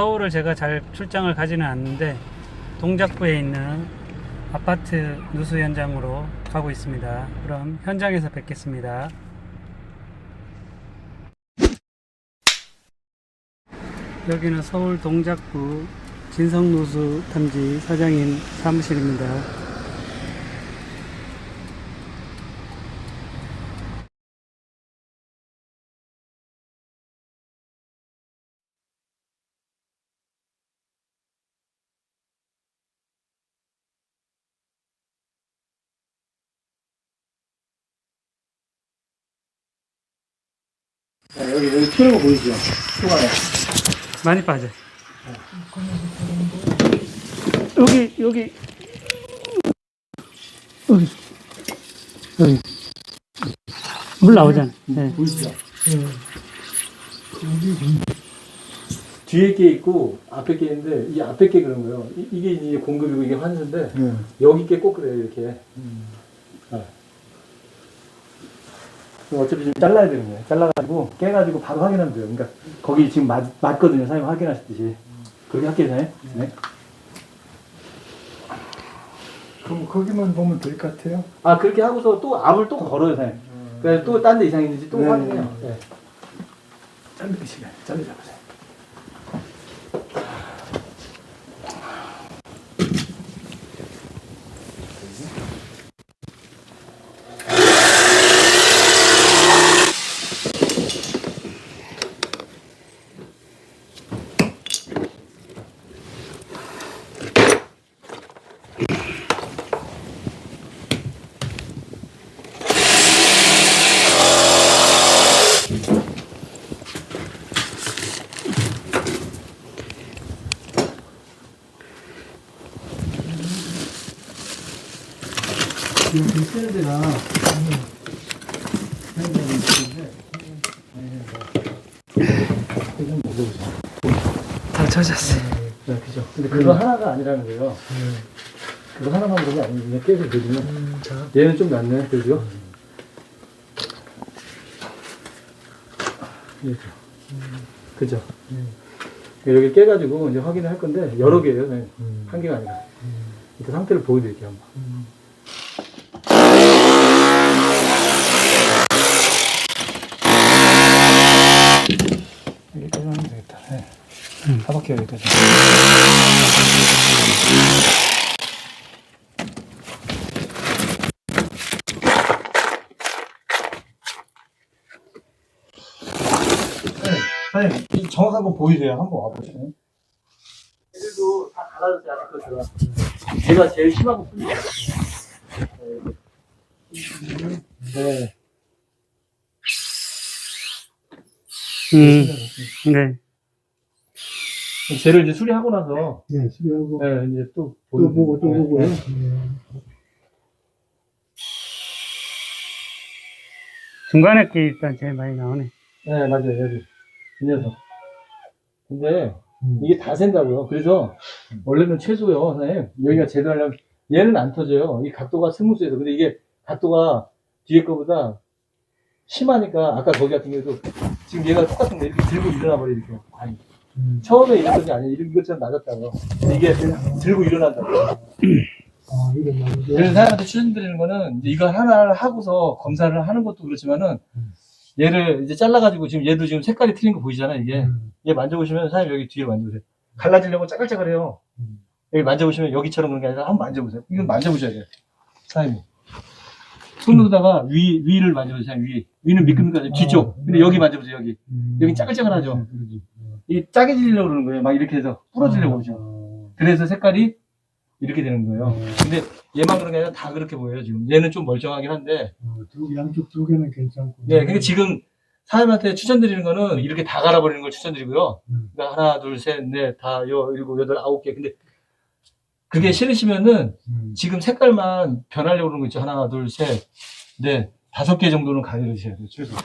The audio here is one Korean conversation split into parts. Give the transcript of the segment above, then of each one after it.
서울을 제가 잘 출장을 가지는 않는데 동작구에 있는 아파트 누수 현장으로 가고 있습니다. 그럼 현장에서 뵙겠습니다. 여기는 서울 동작구 진성누수 탐지 사장님 사무실입니다. 자, 여기, 여기 튀는 거 보이죠? 수가요. 많이 빠져. 여기 여기 여기 여기 물 나오잖아. 네. 보이시죠? 뒤에 게 있고 앞에 게 있는데 이 앞에 게 그런 거예요. 이, 게 이제 공급이고 이게 환수인데 여기 게 꼭 그래요 이렇게. 네. 그럼 어차피 지금 잘라야 되는 거예요. 잘라가지고 깨가지고 바로 확인하면 돼요. 그러니까 거기 지금 맞, 맞거든요. 사장님 확인하셨듯이. 그렇게 할게요, 사장님. 네. 그럼 거기만 보면 될 것 같아요. 아 그렇게 하고서 또 압을 또 걸어요, 사장님. 그래서 또 딴 데 이상 있는지 또 네. 확인해요. 네. 자르시면 자르자 보세요. 여기 쓰는 데가 다 젖었어요. 네, 그죠. 근데 그거 하나가 아니라는 거예요. 그거 하나만 아니고 그냥 계속 되거든요. 얘는 좀 낫네, 그죠? 얘죠. 그죠. 여기 깨가지고 이제 확인을 할 건데 여러 개예요. 네. 한 개가 아니라. 이렇게 상태를 보여드릴게요, 한번. 여기까지 하면 되겠다. 네. 가볼게요, 여기까지. 사장님, 이 정확한 거 보이세요? 한번 와보세요. 얘들도 다 갈아졌지 않을까, 제가. 제가 제일 심하고 뿐이에요. 네. 음, 네. 쟤를 이제 수리하고 나서, 네, 수리하고 네, 이제 또, 또 보고 또 네, 보고요. 네. 중간에 게 일단 제일 많이 나오네. 네, 맞아요, 여기. 이 녀석. 근데, 음. 이게 다 샌다고요. 그래서, 원래는 최소요, 선생님. 여기가 제대로 하려면, 얘는 안 터져요. 이 각도가 스무스해서. 근데 이게 각도가 뒤에 거보다 심하니까, 아까 거기 같은 경우도, 지금 얘가 똑같은데 이렇게 들고 일어나 이렇게. 아니, 음. 처음에 이런 것이 아니에요. 이런 것처럼 낮았다고. 근데 이게 들고 일어난다고. 아, 말이죠. 그래서 사람한테 추천드리는 거는 이제 이거 하나를 하고서 검사를 하는 것도 그렇지만은 얘를 이제 잘라가지고 지금 얘도 지금 색깔이 틀린 거 보이잖아요 이게 음. 얘 만져보시면 사장님 여기 뒤에 만져보세요 갈라지려고 짜글짜글해요 음. 여기 만져보시면 여기처럼 그런 게 아니라 한번 만져보세요 이건 만져보셔야 돼요 사장님 손으로다가 위, 위를 만져보세요 위 위는 미끈미끈하죠 뒤쪽 근데 여기 만져보세요 여기 음. 여기 짜글짜글하죠? 네, 그러지. 이게 짜게 지려고 그러는 거예요 막 이렇게 해서 부러지려고 그러죠 아, 그래서 색깔이 이렇게 되는 거예요 음. 근데 얘만 그런 게 아니라 다 그렇게 보여요 지금 얘는 좀 멀쩡하긴 한데 어, 두, 양쪽 두 개는 괜찮고. 네, 근데 지금 사람한테 추천드리는 거는 이렇게 다 갈아버리는 걸 추천드리고요. 음. 그러니까 하나, 둘, 셋, 넷, 다, 여, 일곱, 여덟, 아홉 개. 근데 그게 싫으시면은 음. 지금 색깔만 변하려고 그러는 거 있죠. 하나, 둘, 셋, 넷, 다섯 개 정도는 가려주셔야 돼요, 최소.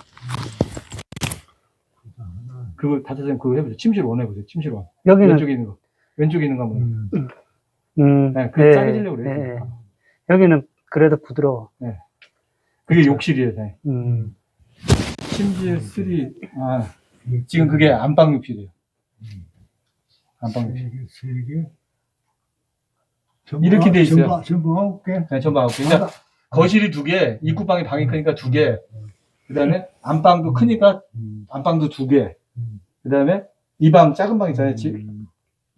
그거 다섯 선 그거 해보세요. 침실 원 해보세요. 침실 원. 여기는, 왼쪽에 있는 거. 왼쪽에 있는 거 한번. 음. 음, 네, 그게 짜게 지려고 그래요. 네. 여기는 그래도 부드러워. 그게 욕실이에요, 네. 음, 침실 3, 아, 지금 그게 안방 욕실이에요. 안방 세 욕실. 개, 세 개. 이렇게 돼 있어요. 전부, 전부 아홉 개. 네, 전부 아홉 개. 그러니까 거실이 두 개, 입구방이 방이 크니까 두 개. 그 다음에 안방도 크니까 음. 안방도 두 개. 음. 그 다음에 이 방 작은 방 있잖아요. 집. 음.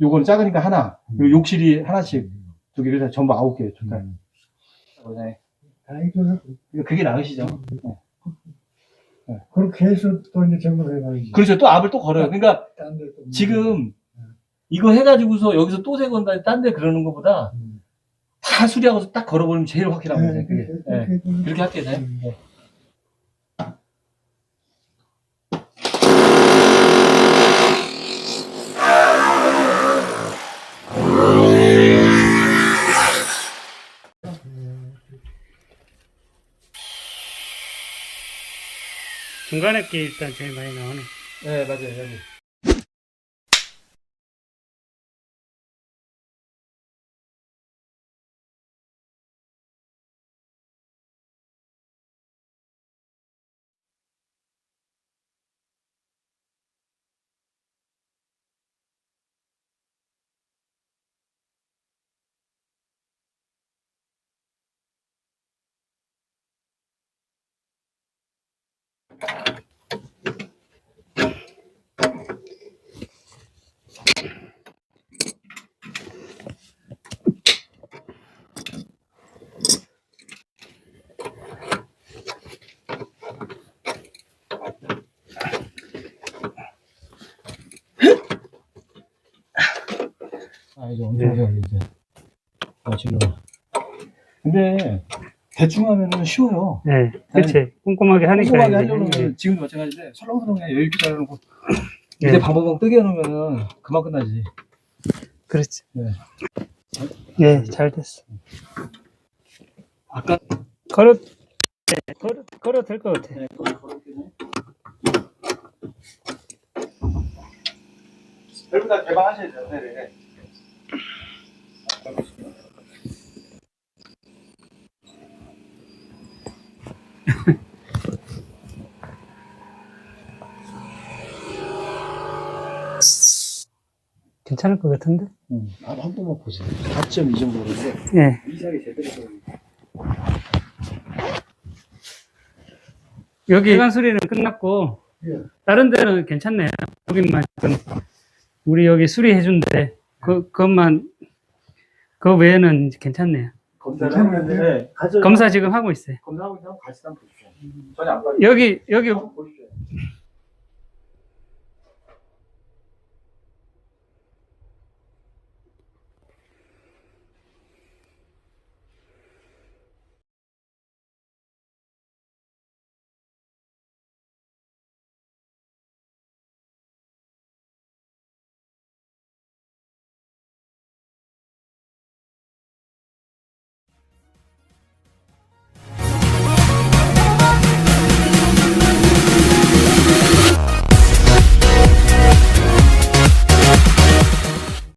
요거는 작으니까 하나. 음. 그리고 욕실이 하나씩 두 개를 다 전부 아홉 개. 좋다. 음. 네. 그게 나으시죠? 그렇게 해서 또 이제 전부 해봐야지. 그렇죠. 또 압을 또 걸어요. 그러니까 딴 뭐. 지금 이거 해가지고서 여기서 또 세 건다 딴 데 그러는 것보다 음. 다 수리하고서 딱 걸어버리면 제일 확실한 거죠. 네, 그게. 그렇게 네. 그렇게 할게요. 네. 음. 네. 중간에 게 일단 제일 이. 네, 이제 언제 오세요, 이제. 아, 지금. 근데, 대충 하면은 쉬워요. 네, 그치. 꼼꼼하게 하니까. 꼼꼼하게 이제. 하려면 네. 지금도 마찬가지인데, 설렁설렁 여유 있게 잘해놓고, 네. 이제 방방방 뜨게 해놓으면은 그만 끝나지. 그렇지. 네. 예, 잘 됐어. 아까, 걸어, 네, 걸어, 걸어 될 것 같아. 네, 거기 걸었겠네. 별부 다 개방하셔야 돼요, 네, 괜찮을 것 같은데? 응. 아, 한 번만 보세요. 4.2 정도 그런데, 예. 이상이 제대로 들어요. 여기 배관 수리는 끝났고, 예. 다른 데는 괜찮네요. 여기만 좀, 우리 여기 수리해준대. 그, 그것만, 그 외에는 괜찮네요. 검사를? 하는데, 가져 검사 지금 하고 있어요. 검사하고 있는 같이 한번 보십시오. 전혀 안 빠져. 여기, 여기, 한번 보십시오.